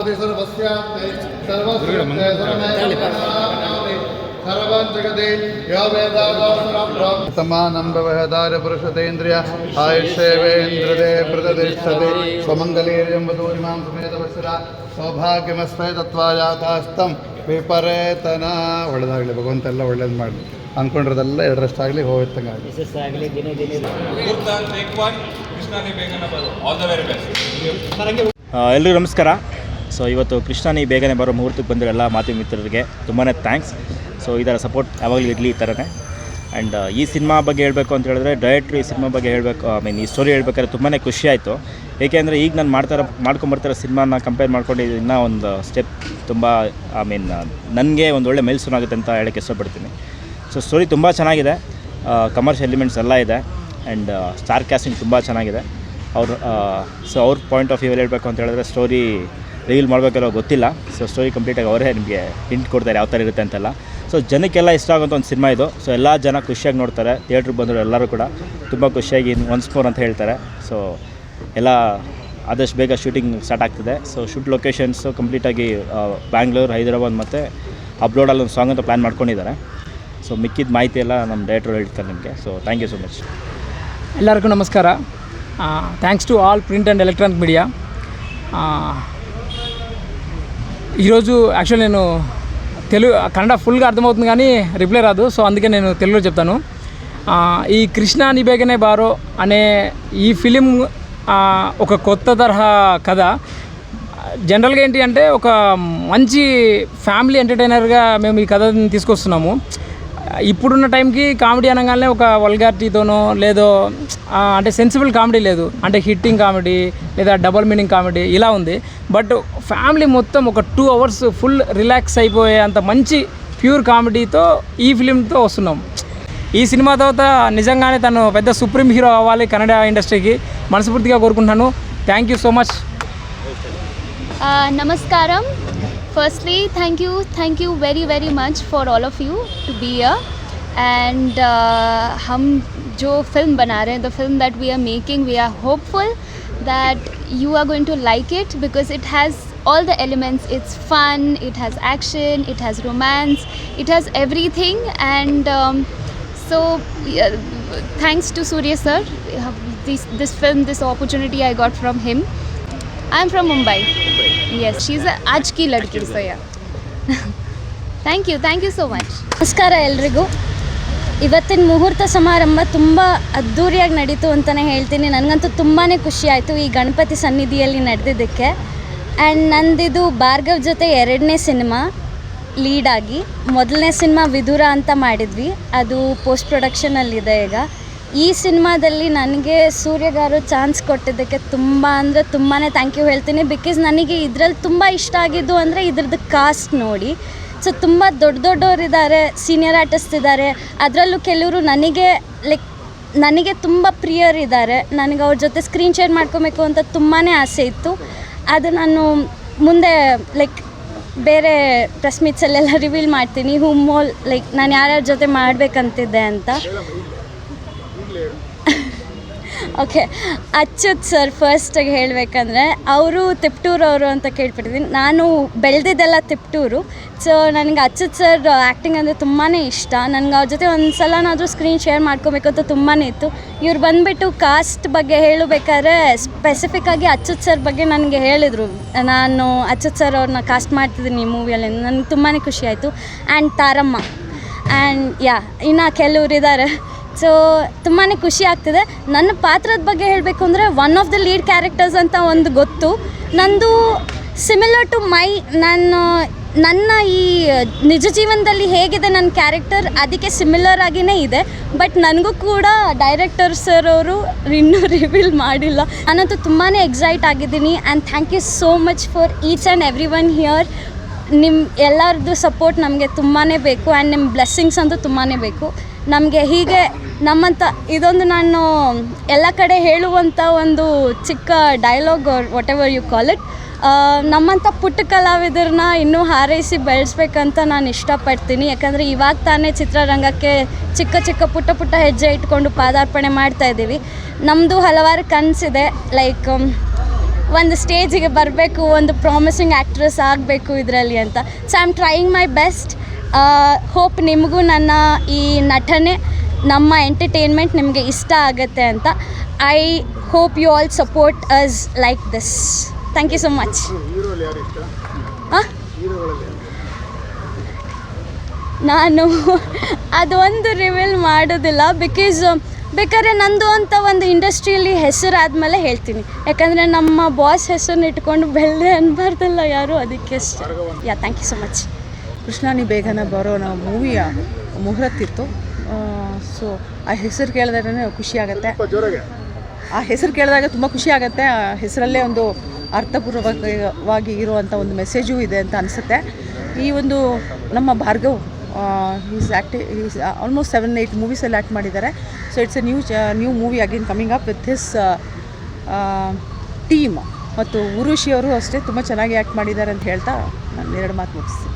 सर्वस्याप्ते सर्वस्याप्ते सर्वमेव सर्वं जगति यो वेदावासरं समानं व्यवहदार पुरुषतेन्द्रिय आयुष्येवेन्द्रदे प्रतिष्ठते स्वमङ्गलीर्यं वधूरिमां समेतवत्सरा ಸೌಭಾಗ್ಯಮಸ್ಮೈ ತತ್ವಾಯಾತಾಸ್ತಂ ವಿಪರೇತನ ಒಳ್ಳೇದಾಗಲಿ ಭಗವಂತ ಎಲ್ಲ ಒಳ್ಳೇದು ಮಾಡಲಿ ಅಂದ್ಕೊಂಡಿರೋದೆಲ್ಲ ಎರಡರಷ್ಟಾಗಲಿ ಹೋಗ್ತಂಗೆ ಆಗಲಿ ಯಶಸ್ಸಾಗಲಿ ದಿನೇ ದಿನೇ ಮುಹೂರ್ತ ಟೇಕ್ ಒನ್ ಕೃಷ್ಣಾನಿ ಬೇಗನೆ ಬರು ಆಲ್ ದ ವೆರಿ ಬೆಸ್ಟ್ ಎಲ್ರಿಗೂ ನಮಸ್ಕಾರ ಸೊ ಇವತ್ತು ಕೃಷ್ಣನಿ ಬೇಗನೆ ಬರೋ ಮುಹೂರ್ತಕ್ಕೆ ಬಂದಿರೋ ಎಲ್ಲ ಮಾತಿ ಮಿತ್ರರಿಗೆ ತುಂಬಾ ಥ್ಯಾಂಕ್ಸ್ ಸೊ ಇದರ ಸಪೋರ್ಟ್ ಯಾವಾಗಲೂ ಇರಲಿ ಈ ಥರನೇ ಆ್ಯಂಡ್ ಈ ಸಿನಿಮಾ ಬಗ್ಗೆ ಹೇಳಬೇಕು ಅಂತ ಹೇಳಿದ್ರೆ ಡೈರೆಕ್ಟ್ರು ಈ ಸಿನಿಮಾ ಬಗ್ಗೆ ಹೇಳಬೇಕು ಐ ಮೀನ್ ಈ ಸ್ಟೋರಿ ಹೇಳ್ಬೇಕಾದ್ರೆ ತುಂಬಾ ಖುಷಿ ಆಯಿತು. ಏಕೆಂದರೆ ಈಗ ನಾನು ಮಾಡ್ತಾರ ಮಾಡ್ಕೊಂಬರ್ತಾರ ಸಿನಿಮಾನ ಕಂಪೇರ್ ಮಾಡ್ಕೊಂಡು ಇನ್ನ ಒಂದು ಸ್ಟೆಪ್ ತುಂಬ ಐ ಮೀನ್ ನನಗೆ ಒಂದು ಒಳ್ಳೆ ಮೈಲ್ಸೂನ್ ಆಗುತ್ತೆ ಅಂತ ಹೇಳಕ್ಕೆ ಇಷ್ಟಪಡ್ತೀನಿ. ಸೊ ಸ್ಟೋರಿ ತುಂಬ ಚೆನ್ನಾಗಿದೆ. ಕಮರ್ಷಿಯಲ್ ಎಲಿಮೆಂಟ್ಸ್ ಎಲ್ಲ ಇದೆ. ಆ್ಯಂಡ್ ಸ್ಟಾರ್ ಕ್ಯಾಸ್ಟಿಂಗ್ ತುಂಬ ಚೆನ್ನಾಗಿದೆ. ಅವ್ರ ಸೊ ಅವ್ರ ಪಾಯಿಂಟ್ ಆಫ್ ವ್ಯೂ ಹೇಳಬೇಕು ಅಂತ ಹೇಳಿದ್ರೆ ಸ್ಟೋರಿ ರೀಲ್ ಮಾಡಬೇಕಲ್ಲ ಗೊತ್ತಿಲ್ಲ. ಸೊ ಸ್ಟೋರಿ ಕಂಪ್ಲೀಟಾಗಿ ಅವರೇ ನಿಮಗೆ ಹಿಂಟ್ ಕೊಡ್ತಾರೆ ಯಾವ ಥರ ಇರುತ್ತೆ ಅಂತೆಲ್ಲ. ಸೊ ಜನಕ್ಕೆಲ್ಲ ಇಷ್ಟ ಆಗೋಂಥ ಒಂದು ಸಿನಿಮಾ ಇದು. ಸೊ ಎಲ್ಲ ಜನ ಖುಷಿಯಾಗಿ ನೋಡ್ತಾರೆ. ಥಿಯೇಟ್ರಿಗೆ ಬಂದರು ಎಲ್ಲರೂ ಕೂಡ ತುಂಬ ಖುಷಿಯಾಗಿ ಒನ್ಸ್ ಮೋರ್ ಅಂತ ಹೇಳ್ತಾರೆ. ಸೊ ಎಲ್ಲ ಆದಷ್ಟು ಬೇಗ ಶೂಟಿಂಗ್ ಸ್ಟಾರ್ಟ್ ಆಗ್ತಿದೆ. ಸೊ ಶೂಟ್ ಲೊಕೇಶನ್ಸು ಕಂಪ್ಲೀಟಾಗಿ ಬ್ಯಾಂಗ್ಳೂರು ಹೈದರಾಬಾದ್ ಮತ್ತು ಅಪ್ಲೋಡಲ್ಲಿ ಒಂದು ಸಾಂಗ್ ಅಂತ ಪ್ಲ್ಯಾನ್ ಮಾಡ್ಕೊಂಡಿದ್ದಾರೆ. ಸೊ ಮಿಕ್ಕಿದ ಮಾಹಿತಿ ಎಲ್ಲ ನಮ್ಮ ಡೈರೆಕ್ಟರ್ ಹೇಳ್ತಾರೆ ನಿಮಗೆ. So thank you so much ಎಲ್ಲರಿಗೂ ನಮಸ್ಕಾರ. Thanks to all print and electronic media ఈరోజు యాక్చువల్ నేను తెలుగు కన్నడ ఫుల్గా అర్థమవుతుంది కానీ రిప్లై రాదు. సో అందుకే నేను తెలుగులో చెప్తాను. ఈ కృష్ణ నిబేగనే బారో అనే ఈ ఫిలిం ఒక కొత్త తరహా కథ. జనరల్గా ఏంటి అంటే ఒక మంచి ఫ్యామిలీ ఎంటర్టైనర్గా మేము ఈ కథని తీసుకొస్తున్నాము. ఇప్పుడున్న టైంకి కామెడీ అనగానే ఒక వల్గారిటీతోనో లేదో అంటే సెన్సిబుల్ కామెడీ లేదు. అంటే హిట్టింగ్ కామెడీ లేదా డబల్ మీనింగ్ కామెడీ ఇలా ఉంది. బట్ ఫ్యామిలీ మొత్తం ఒక టూ అవర్స్ ఫుల్ రిలాక్స్ అయిపోయే అంత మంచి ప్యూర్ కామెడీతో ఈ ఫిలింతో వస్తున్నాం. ఈ సినిమా తర్వాత నిజంగానే తను పెద్ద సుప్రీం హీరో అవ్వాలి కన్నడ ఇండస్ట్రీకి మనస్ఫూర్తిగా కోరుకుంటున్నాను. థ్యాంక్ యూ సో మచ్ నమస్కారం. Firstly thank you thank you very very much for all of you to be and హమ్ जो film बना रहे हैं the film we are are making we are that you are going to like it because it has all the elements. It's fun it has action it has romance it has everything. And um, so thanks to Suresh sir this, film this opportunity i got from him. I'm from mumbai. Yes she's a ajki ladki so yeah. Thank you thank you so much. Askara elrigu ಇವತ್ತಿನ ಮುಹೂರ್ತ ಸಮಾರಂಭ ತುಂಬ ಅದ್ಧೂರಿಯಾಗಿ ನಡೀತು ಅಂತಲೇ ಹೇಳ್ತೀನಿ. ನನಗಂತೂ ತುಂಬಾ ಖುಷಿ ಆಯಿತು ಈ ಗಣಪತಿ ಸನ್ನಿಧಿಯಲ್ಲಿ ನಡೆದಿದ್ದಕ್ಕೆ. ಆ್ಯಂಡ್ ನಂದಿದು ಭಾರ್ಗವ್ ಜೊತೆ ಎರಡನೇ ಸಿನಿಮಾ ಲೀಡಾಗಿ ಮೊದಲನೇ ಸಿನಿಮಾ ವಿಧುರ ಅಂತ ಮಾಡಿದ್ವಿ. ಅದು ಪೋಸ್ಟ್ ಪ್ರೊಡಕ್ಷನಲ್ಲಿದೆ ಈಗ. ಈ ಸಿನಿಮಾದಲ್ಲಿ ನನಗೆ ಸೂರ್ಯಗಾರು ಚಾನ್ಸ್ ಕೊಟ್ಟಿದ್ದಕ್ಕೆ ತುಂಬ ಅಂದರೆ ತುಂಬಾ ಥ್ಯಾಂಕ್ ಯು ಹೇಳ್ತೀನಿ. ಬಿಕಾಸ್ ನನಗೆ ಇದರಲ್ಲಿ ತುಂಬ ಇಷ್ಟ ಆಗಿದ್ದು ಅಂದರೆ ಇದ್ರದ್ದು ಕಾಸ್ಟ್ ನೋಡಿ. ಸೊ ತುಂಬ ದೊಡ್ಡ ದೊಡ್ಡವರಿದ್ದಾರೆ ಸೀನಿಯರ್ ಆರ್ಟಿಸ್ಟ್ ಇದ್ದಾರೆ. ಅದರಲ್ಲೂ ಕೆಲವರು ನನಗೆ ಲೈಕ್ ನನಗೆ ತುಂಬ ಪ್ರಿಯರಿದ್ದಾರೆ. ನನಗೆ ಅವ್ರ ಜೊತೆ ಸ್ಕ್ರೀನ್ ಶೇರ್ ಮಾಡ್ಕೋಬೇಕು ಅಂತ ತುಂಬಾ ಆಸೆ ಇತ್ತು. ಅದು ನಾನು ಮುಂದೆ ಲೈಕ್ ಬೇರೆ ಪ್ರೆಸ್ ಮೀಟ್ಸಲ್ಲೆಲ್ಲ ರಿವೀಲ್ ಮಾಡ್ತೀನಿ. ಹೂ ಮೋಲ್ ಲೈಕ್ ನಾನು ಯಾರ್ಯಾರ ಜೊತೆ ಮಾಡಬೇಕಂತಿದ್ದೆ ಅಂತ. ಓಕೆ ಅಚ್ಚುತ್ ಸರ್ ಫಸ್ಟಾಗಿ ಹೇಳಬೇಕಂದ್ರೆ ಅವರು ತಿಪ್ಟೂರವರು ಅಂತ ಕೇಳ್ಬಿಟ್ಟಿದ್ದೀನಿ ನಾನು ಬೆಳೆದಿದ್ದೆಲ್ಲ ತಿಪ್ಟೂರು. ಸೊ ನನಗೆ ಅಚ್ಚುತ್ ಸರ್ ಆ್ಯಕ್ಟಿಂಗ್ ಅಂದರೆ ತುಂಬಾ ಇಷ್ಟ. ನನಗೆ ಅವ್ರ ಜೊತೆ ಒಂದು ಸಲನಾದರೂ ಸ್ಕ್ರೀನ್ ಶೇರ್ ಮಾಡ್ಕೋಬೇಕು ಅಂತ ತುಂಬಾ ಇತ್ತು. ಇವ್ರು ಬಂದುಬಿಟ್ಟು ಕಾಸ್ಟ್ ಬಗ್ಗೆ ಹೇಳಬೇಕಾದ್ರೆ ಸ್ಪೆಸಿಫಿಕ್ಕಾಗಿ ಅಚ್ಚುತ್ ಸರ್ ಬಗ್ಗೆ ನನಗೆ ಹೇಳಿದರು. ನಾನು ಅಚ್ಚುತ್ ಸರ್ ಅವ್ರನ್ನ ಕಾಸ್ಟ್ ಮಾಡ್ತಿದ್ದೀನಿ ಈ ಮೂವಿಯಲ್ಲಿ ನನಗೆ ತುಂಬಾ ಖುಷಿ ಆಯಿತು. ಆ್ಯಂಡ್ ತಾರಮ್ಮ. ಆ್ಯಂಡ್ ಯಾ ಇನ್ನು ಕೆಲವ್ರು ಇದ್ದಾರೆ ಸೊ ತುಂಬಾ ಖುಷಿ ಆಗ್ತಿದೆ. ನನ್ನ ಪಾತ್ರದ ಬಗ್ಗೆ ಹೇಳಬೇಕು ಅಂದರೆ one of the lead characters ಅಂತ ಒಂದು ಗೊತ್ತು. ನಂದು ಸಿಮಿಲರ್ ಟು ಮೈ ನಾನು, ನನ್ನ ಈ ನಿಜ ಜೀವನದಲ್ಲಿ ಹೇಗಿದೆ ನನ್ನ ಕ್ಯಾರೆಕ್ಟರ್ ಅದಕ್ಕೆ ಸಿಮಿಲರ್ ಆಗಿಯೇ ಇದೆ. ಬಟ್ ನನಗೂ ಕೂಡ ಡೈರೆಕ್ಟರ್ ಸರ್ ಅವರು ಇನ್ನೂ ರಿವೀಲ್ ಮಾಡಿಲ್ಲ. ನಾನಂತೂ ತುಂಬಾ ಎಕ್ಸೈಟ್ ಆಗಿದ್ದೀನಿ and thank you so much for each and every one here ನಿಮ್ಮ ಎಲ್ಲರದ್ದು ಸಪೋರ್ಟ್ ನಮಗೆ ತುಂಬಾ ಬೇಕು ಆ್ಯಂಡ್ ನಿಮ್ಮ ಬ್ಲೆಸ್ಸಿಂಗ್ಸ್ ಅಂತೂ ತುಂಬಾ ಬೇಕು. ನಮಗೆ ಹೀಗೆ ನಮ್ಮಂಥ ಇದೊಂದು ನಾನು ಎಲ್ಲ ಕಡೆ ಹೇಳುವಂಥ ಒಂದು ಚಿಕ್ಕ dialogue whatever you call it ನಮ್ಮಂಥ ಪುಟ್ಟ ಕಲಾವಿದರನ್ನ ಇನ್ನೂ ಹಾರೈಸಿ ಬೆಳೆಸ್ಬೇಕಂತ ನಾನು ಇಷ್ಟಪಡ್ತೀನಿ. ಯಾಕಂದರೆ ಇವಾಗ ತಾನೇ ಚಿತ್ರರಂಗಕ್ಕೆ ಚಿಕ್ಕ ಚಿಕ್ಕ ಪುಟ್ಟ ಪುಟ್ಟ ಹೆಜ್ಜೆ ಇಟ್ಕೊಂಡು ಪಾದಾರ್ಪಣೆ ಮಾಡ್ತಾ ಇದ್ದೀವಿ. ನಮ್ಮದು ಹಲವಾರು ಕನಸಿದೆ ಲೈಕ್ ಒಂದು ಸ್ಟೇಜಿಗೆ ಬರಬೇಕು, ಒಂದು ಪ್ರಾಮಿಸಿಂಗ್ ಆ್ಯಕ್ಟ್ರೆಸ್ ಆಗಬೇಕು ಇದರಲ್ಲಿ ಅಂತ. So I am trying my best hope ನಿಮಗೂ ನನ್ನ ಈ ನಟನೆ ನಮ್ಮ ಎಂಟರ್ಟೈನ್ಮೆಂಟ್ ನಿಮಗೆ ಇಷ್ಟ ಆಗುತ್ತೆ ಅಂತ. I hope you all support us like this thank you so much ನಾನು ಅದೊಂದು ರಿವೀಲ್ ಮಾಡೋದಿಲ್ಲ ಬಿಕಾಸ್ ಬೇಕಾದ್ರೆ ನಂದು ಅಂತ ಒಂದು ಇಂಡಸ್ಟ್ರಿಯಲ್ಲಿ ಹೆಸರಾದ್ಮೇಲೆ ಹೇಳ್ತೀನಿ. ಯಾಕಂದರೆ ನಮ್ಮ ಬಾಸ್ ಹೆಸರನ್ನ ಇಟ್ಕೊಂಡು ಬೆಳ್ಳೆ ಅನ್ಬಾರ್ದಲ್ಲ ಯಾರು ಅದಕ್ಕೆ yeah thank you so much ಕೃಷ್ಣಾನಿ ಬೇಗನೆ ಬರೋ ನಾವು ಮೂವಿಯ ಮುಹೂರ್ತಿತ್ತು ಸೊ ಆ ಹೆಸರು ಕೇಳಿದ್ರೆ ಖುಷಿ ಆಗುತ್ತೆ ಆ ಹೆಸರು ಕೇಳಿದಾಗ ತುಂಬ ಖುಷಿ ಆಗುತ್ತೆ ಆ ಹೆಸರಲ್ಲೇ ಒಂದು ಅರ್ಥಪೂರ್ವಕವಾಗಿ ಇರುವಂಥ ಒಂದು ಮೆಸೇಜು ಇದೆ ಅಂತ ಅನಿಸುತ್ತೆ. ಈ ಒಂದು ನಮ್ಮ ಭಾರ್ಗವ್ ಈಸ್ ಆ್ಯಕ್ಟಿ ಈಸ್ ಆಲ್ಮೋಸ್ಟ್ ಸೆವೆನ್ ಏಯ್ಟ್ ಮೂವೀಸಲ್ಲಿ ಆ್ಯಕ್ಟ್ ಮಾಡಿದ್ದಾರೆ. So it's a new new movie again coming up with his team ಮತ್ತು ಉರುಷಿಯವರು ಅಷ್ಟೇ ತುಂಬ ಚೆನ್ನಾಗಿ ಆ್ಯಕ್ಟ್ ಮಾಡಿದ್ದಾರೆ ಅಂತ ಹೇಳ್ತಾ ನಾನು ಎರಡು ಮಾತು ಮುಗಿಸ್ತೀನಿ.